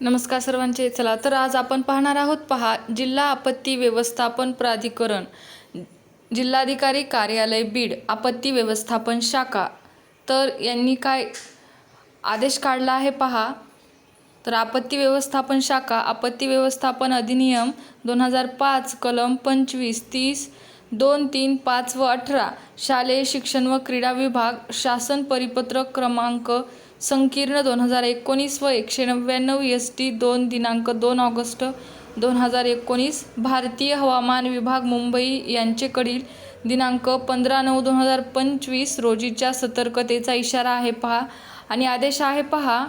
नमस्कार सर्वांचे. चला तर आज आपण पाहणार आहोत पहा जिल्हा आपत्ती व्यवस्थापन प्राधिकरण जिल्हाधिकारी कार्यालय बीड आपत्ती व्यवस्थापन शाखा. तर यांनी काय आदेश काढला आहे पहा. तर आपत्ती व्यवस्थापन शाखा आपत्ती व्यवस्थापन अधिनियम दोन हजार पाच कलम पंचवीस तीस दोन तीन पाच व अठरा शालेय शिक्षण व क्रीडा विभाग शासन परिपत्रक क्रमांक संकीर्ण दोन हजार एकोणीस व एकशे नव्याण्णव एस टी दोन दिनांक दोन ऑगस्ट दोन हजार एकोणीस भारतीय हवामान विभाग मुंबई यांचेकडील दिनांक पंधरा नऊ दोन हजार पंचवीस रोजीच्या सतर्कतेचा इशारा आहे पहा. आणि आदेश आहे पहा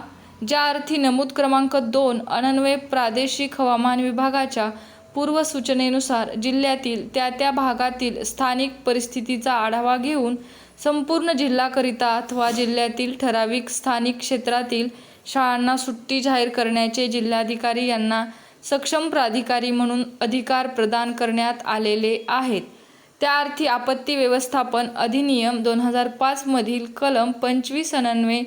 ज्या अर्थी नमूद क्रमांक दोन अनन्वय प्रादेशिक हवामान विभागाच्या पूर्वसूचनेनुसार जिल्ह्यातील त्या त्या भागातील स्थानिक परिस्थितीचा आढावा घेऊन संपूर्ण जिल्हाकरिता अथवा जिल्ह्यातील ठराविक स्थानिक क्षेत्रातील शाळांना सुट्टी जाहीर करण्याचे जिल्हाधिकारी यांना सक्षम प्राधिकारी म्हणून अधिकार प्रदान करण्यात आलेले आहेत. त्या अर्थी आपत्ती व्यवस्थापन अधिनियम दोन हजार पाचमधील कलम पंचवीस अनन्वे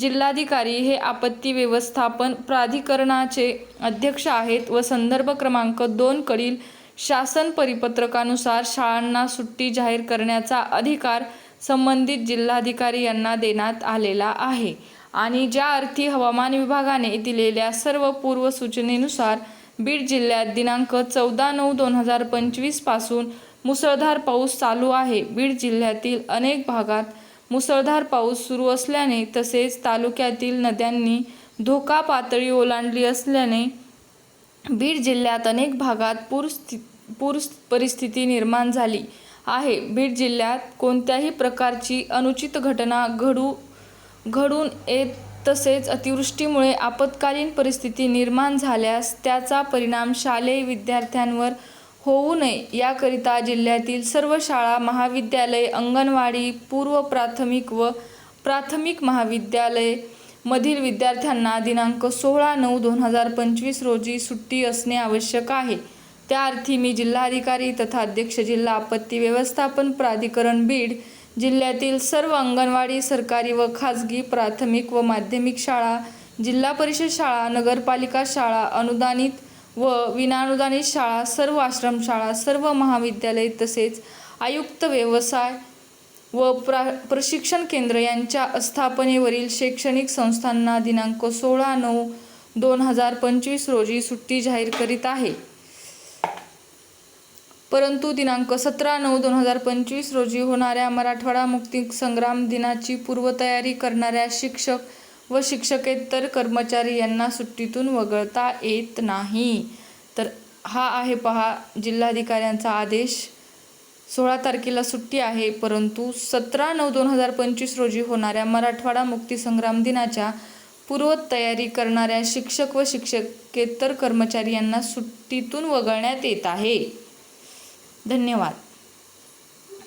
जिल्हाधिकारी हे आपत्ती व्यवस्थापन प्राधिकरणाचे अध्यक्ष आहेत व संदर्भ क्रमांक दोन कडील शासन परिपत्रकानुसार शाळांना सुट्टी जाहीर करण्याचा अधिकार संबंधित जिल्हाधिकारी यांना देण्यात आलेला आहे. आणि ज्या अर्थी हवामान विभागाने दिलेल्या सर्व पूर्वसूचनेनुसार बीड जिल्ह्यात दिनांक चौदा नऊ दोन हजार पंचवीसपासून मुसळधार पाऊस चालू आहे. बीड जिल्ह्यातील अनेक भागात मुसळधार पाऊस सुरू असल्याने तसेच तालुक्यातील नद्यांनी धोका पातळी ओलांडली असल्याने बीड जिल्ह्यात अनेक भागात पूर स्थि पूर परिस्थिती निर्माण झाली. आहे. बीड जिल्ह्यात कोणत्याही प्रकारची अनुचित घटना घडू घडून येत तसेच अतिवृष्टीमुळे आपत्कालीन परिस्थिती निर्माण झाल्यास त्याचा परिणाम शालेय विद्यार्थ्यांवर होऊ नये. याकरिता जिल्ह्यातील सर्व शाळा महाविद्यालय अंगणवाडी पूर्व प्राथमिक व प्राथमिक महाविद्यालय मधील विद्यार्थ्यांना दिनांक सोळा नऊ दोन हजार पंचवीस रोजी सुट्टी असणे आवश्यक आहे. त्या अर्थी मी जिल्हाधिकारी तथा अध्यक्ष जिल्हा आपत्ती व्यवस्थापन प्राधिकरण बीड जिल्ह्यातील सर्व अंगणवाडी सरकारी व खाजगी प्राथमिक व माध्यमिक शाळा जिल्हा परिषद शाळा नगरपालिका शाळा अनुदानित व विनाअनुदानित शाळा सर्व आश्रमशाळा सर्व महाविद्यालय तसेच आयुक्त व्यवसाय व प्रा प्रशिक्षण केंद्र यांच्या स्थापनेवरील शैक्षणिक संस्थांना दिनांक सोळा नऊ दोन हजार पंचवीस रोजी सुट्टी जाहीर करीत आहे. परंतु दिनांक सतरा नऊ दोन हजार पंचवीस रोजी होणाऱ्या मराठवाडा मुक्ती संग्राम दिनाची पूर्वतयारी करणाऱ्या शिक्षक व शिक्षकेतर कर्मचारी यांना सुट्टीतून वगळता येत नाही. तर हा आहे पहा जिल्हाधिकाऱ्यांचा आदेश. सोळा तारखेला सुट्टी आहे परंतु सतरा नऊ दोन हजार पंचवीस रोजी होणाऱ्या मराठवाडा मुक्तीसंग्राम दिनाच्या पूर्वतयारी करणाऱ्या शिक्षक व शिक्षकेतर कर्मचारी यांना सुट्टीतून वगळण्यात येत आहे. धन्यवाद.